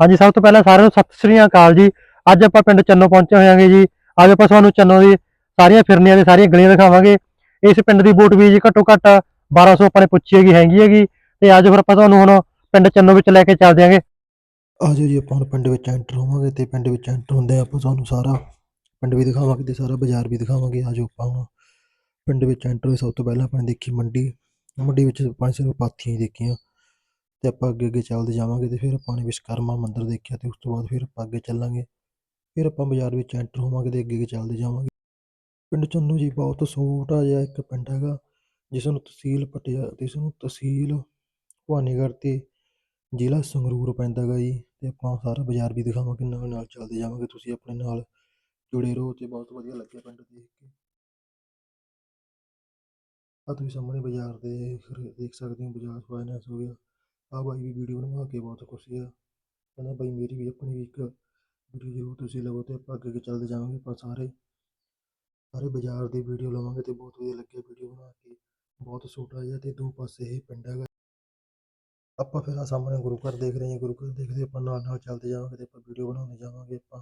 ਹਾਂਜੀ, ਸਭ ਤੋਂ ਪਹਿਲਾਂ ਸਾਰਿਆਂ ਨੂੰ ਸਤਿ ਸ੍ਰੀ ਅਕਾਲ ਜੀ। ਅੱਜ ਆਪਾਂ ਪਿੰਡ ਚੰਨੋ ਪਹੁੰਚੇ ਹੋਇਆਂਗੇ ਜੀ। ਅੱਜ ਆਪਾਂ ਤੁਹਾਨੂੰ ਚੰਨੋ ਦੀ ਸਾਰੀਆਂ ਫਿਰਨੀਆਂ ਦੇ ਸਾਰੀਆਂ ਗਲੀਆਂ ਦਿਖਾਵਾਂਗੇ। ਇਸ ਪਿੰਡ ਦੀ ਵੋਟ ਵੀ ਘੱਟੋ ਘੱਟ 1200 ਆਪਾਂ ਨੇ ਪੁੱਛੀ ਹੈਗੀ ਹੈਗੀ ਹੈਗੀ। ਤੇ ਅੱਜ ਫਿਰ ਆਪਾਂ ਤੁਹਾਨੂੰ ਹੁਣ ਪਿੰਡ ਚੰਨੋ ਵਿੱਚ ਲੈ ਕੇ ਚੱਲ ਦਿਆਂਗੇ ਆਜੋ ਜੀ, ਆਪਾਂ ਹੁਣ ਪਿੰਡ ਵਿੱਚ ਐਂਟਰ ਹੋਵਾਂਗੇ ਤੇ ਪਿੰਡ ਵਿੱਚ ਐਂਟਰ ਹੁੰਦੇ ਆਪਾਂ ਤੁਹਾਨੂੰ ਸਾਰਾ ਪਿੰਡ ਵੀ ਦਿਖਾਵਾਂਗੇ ਤੇ ਸਾਰਾ ਬਾਜ਼ਾਰ ਵੀ ਦਿਖਾਵਾਂਗੇ। ਆਜੋ ਆਪਾਂ ਹੁਣ ਪਿੰਡ ਵਿੱਚ ਐਂਟਰ ਹੋਏ, ਸਭ ਤੋਂ ਪਹਿਲਾਂ ਆਪਾਂ ਦੇਖੀ ਮੰਡੀ। ਮੰਡੀ ਵਿੱਚ ਪੰਜ ਸਿਰਫ ਪਾਥੀਆਂ ਦੇਖੀਆਂ। ਅਤੇ ਆਪਾਂ ਅੱਗੇ ਅੱਗੇ ਚੱਲਦੇ ਜਾਵਾਂਗੇ ਅਤੇ ਫਿਰ ਆਪਾਂ ਨੇ ਵਿਸ਼ਵਕਰਮਾ ਮੰਦਰ ਦੇਖਿਆ ਅਤੇ ਉਸ ਤੋਂ ਬਾਅਦ ਫਿਰ ਆਪਾਂ ਅੱਗੇ ਚੱਲਾਂਗੇ। ਫਿਰ ਆਪਾਂ ਬਾਜ਼ਾਰ ਵਿੱਚ ਐਂਟਰ ਹੋਵਾਂਗੇ ਅਤੇ ਅੱਗੇ ਅੱਗੇ ਚੱਲਦੇ ਜਾਵਾਂਗੇ। ਪਿੰਡ ਚੰਨੂ ਜੀ ਬਹੁਤ ਛੋਟਾ ਜਿਹਾ ਇੱਕ ਪਿੰਡ ਹੈਗਾ, ਜਿਸ ਨੂੰ ਤਹਿਸੀਲ ਪਟਿਆ ਜਿਸ ਨੂੰ ਤਹਿਸੀਲ ਭਵਾਨੀਗੜ੍ਹ ਅਤੇ ਜ਼ਿਲ੍ਹਾ ਸੰਗਰੂਰ ਪੈਂਦਾ ਗਾ ਜੀ। ਅਤੇ ਆਪਾਂ ਸਾਰਾ ਬਾਜ਼ਾਰ ਵੀ ਦਿਖਾਵਾਂਗੇ, ਨਾਲ ਨਾਲ ਚੱਲਦੇ ਜਾਵਾਂਗੇ। ਤੁਸੀਂ ਆਪਣੇ ਨਾਲ ਜੁੜੇ ਰਹੋ ਅਤੇ ਬਹੁਤ ਵਧੀਆ ਲੱਗਿਆ ਪਿੰਡ ਦੇਖ ਕੇ। ਆ ਤੁਸੀਂ ਸਾਹਮਣੇ ਬਾਜ਼ਾਰ ਦੇ ਫਿਰ ਦੇਖ ਸਕਦੇ ਹੋ, ਬਾਜ਼ਾਰ ਫਾਈਨੈਂਸ ਹੋ ਗਿਆ। ਆ ਬਾਈ ਵੀ ਵੀਡੀਓ ਬਣਵਾ ਕੇ ਬਹੁਤ ਖੁਸ਼ੀ ਆ। ਕਹਿੰਦਾ ਬਾਈ ਮੇਰੀ ਵੀ ਆਪਣੀ ਵੀ ਇੱਕ ਵੀਡੀਓ ਜ਼ਰੂਰ ਤੁਸੀਂ ਲਵੋ ਤੇ ਆਪਾਂ ਅੱਗੇ ਅੱਗੇ ਚੱਲਦੇ ਜਾਵਾਂਗੇ ਆਪਾਂ ਸਾਰੇ। ਸਾਰੇ ਬਾਜ਼ਾਰ ਦੀ ਵੀਡੀਓ ਲਵਾਂਗੇ ਤੇ ਬਹੁਤ ਵਧੀਆ ਲੱਗਿਆ ਵੀਡੀਓ ਬਣਾ ਕੇ। ਬਹੁਤ ਛੋਟਾ ਜਿਹਾ ਤੇ ਦੋ ਪਾਸੇ ਇਹ ਪਿੰਡ ਹੈਗਾ। ਆਪਾਂ ਫਿਰ ਆ ਸਾਹਮਣੇ ਗੁਰੂ ਘਰ ਦੇਖ ਰਹੇ ਹਾਂ, ਗੁਰੂ ਘਰ ਦੇਖਦੇ ਆਪਾਂ ਨਾਲ ਨਾਲ ਚੱਲਦੇ ਜਾਵਾਂਗੇ ਤੇ ਆਪਾਂ ਵੀਡੀਓ ਬਣਾਉਂਦੇ ਜਾਵਾਂਗੇ ਆਪਾਂ।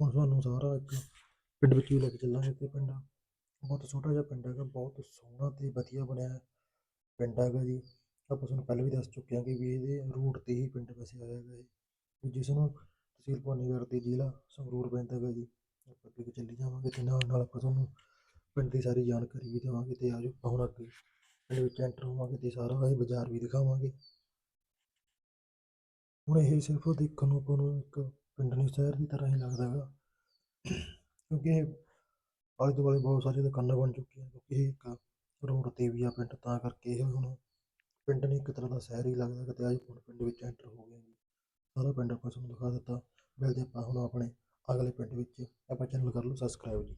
ਹੁਣ ਤੁਹਾਨੂੰ ਸਾਰਾ ਇੱਕ ਪਿੰਡ ਵਿੱਚ ਵੀ ਲੈ ਕੇ ਚੱਲਾਂਗੇ ਤੇ ਪਿੰਡ ਬਹੁਤ ਛੋਟਾ ਜਿਹਾ ਪਿੰਡ ਹੈਗਾ, ਬਹੁਤ ਸੋਹਣਾ ਤੇ ਵਧੀਆ ਬਣਿਆ ਪਿੰਡ ਹੈਗਾ ਜੀ। ਆਪਾਂ ਤੁਹਾਨੂੰ ਪਹਿਲਾਂ ਵੀ ਦੱਸ ਚੁੱਕੇ ਹਾਂ ਕਿ ਵੀ ਇਹਦੇ ਰੂਟ ਤੇ ਹੀ ਪਿੰਡ ਵਸਿਆ ਹੋਇਆ ਹੈਗਾ ਇਹ। ਜਿਸ ਨੂੰ ਤਹਿਸੀਲ ਭਵਾਨੀਗੜ੍ਹ ਤੇ ਜ਼ਿਲ੍ਹਾ ਸੰਗਰੂਰ ਪੈਂਦਾ ਹੈਗਾ ਜੀ, ਆਪਾਂ ਅੱਗੇ ਚੱਲੀ ਜਾਵਾਂਗੇ ਤੇ ਨਾਲ ਨਾਲ ਆਪਾਂ ਤੁਹਾਨੂੰ ਪਿੰਡ ਦੀ ਸਾਰੀ ਜਾਣਕਾਰੀ ਵੀ ਦੇਵਾਂਗੇ ਤੇ ਆਜੋ ਆਪਾਂ ਹੁਣ ਅੱਗੇ ਪਿੰਡ ਵਿੱਚ ਐਂਟਰ ਹੋਵਾਂਗੇ ਤੇ ਸਾਰਾ ਇਹ ਬਾਜ਼ਾਰ ਵੀ ਦਿਖਾਵਾਂਗੇ। ਹੁਣ ਇਹ ਸਿਰਫ ਦੇਖਣ ਨੂੰ ਆਪਾਂ ਨੂੰ ਇੱਕ ਪਿੰਡ ਨਹੀਂ, ਸ਼ਹਿਰ ਦੀ ਤਰ੍ਹਾਂ ਹੀ ਲੱਗਦਾ ਹੈਗਾ। ਕਿਉਂਕਿ ਇਹ ਆਲੇ ਦੁਆਲੇ ਬਹੁਤ ਸਾਰੀਆਂ ਦੁਕਾਨਾਂ ਬਣ ਚੁੱਕੀਆਂ, ਕਿਉਂਕਿ ਇਹ ਇੱਕ ਰੋਡ ਤੇ ਵੀ ਆ ਪਿੰਡ, ਤਾਂ ਕਰਕੇ ਇਹ ਹੁਣ ਪਿੰਡ ਨੇ ਇੱਕ ਤਰ੍ਹਾਂ ਦਾ ਸ਼ਹਿਰ ਹੀ ਲੱਗਦਾ, ਕਿਤੇ ਅੱਜ ਹੁਣ ਪਿੰਡ ਵਿੱਚ ਐਂਟਰ ਹੋ ਗਏ ਜੀ। ਸਾਰਾ ਪਿੰਡ ਆਪਾਂ ਤੁਹਾਨੂੰ ਦਿਖਾ ਦਿੱਤਾ। ਮਿਲਦੇ ਆਪਾਂ ਹੁਣ ਆਪਣੇ ਅਗਲੇ ਪਿੰਡ ਵਿੱਚ। ਆਪਾਂ ਚੈਨਲ ਕਰ ਲਓ ਸਬਸਕ੍ਰਾਈਬ ਜੀ।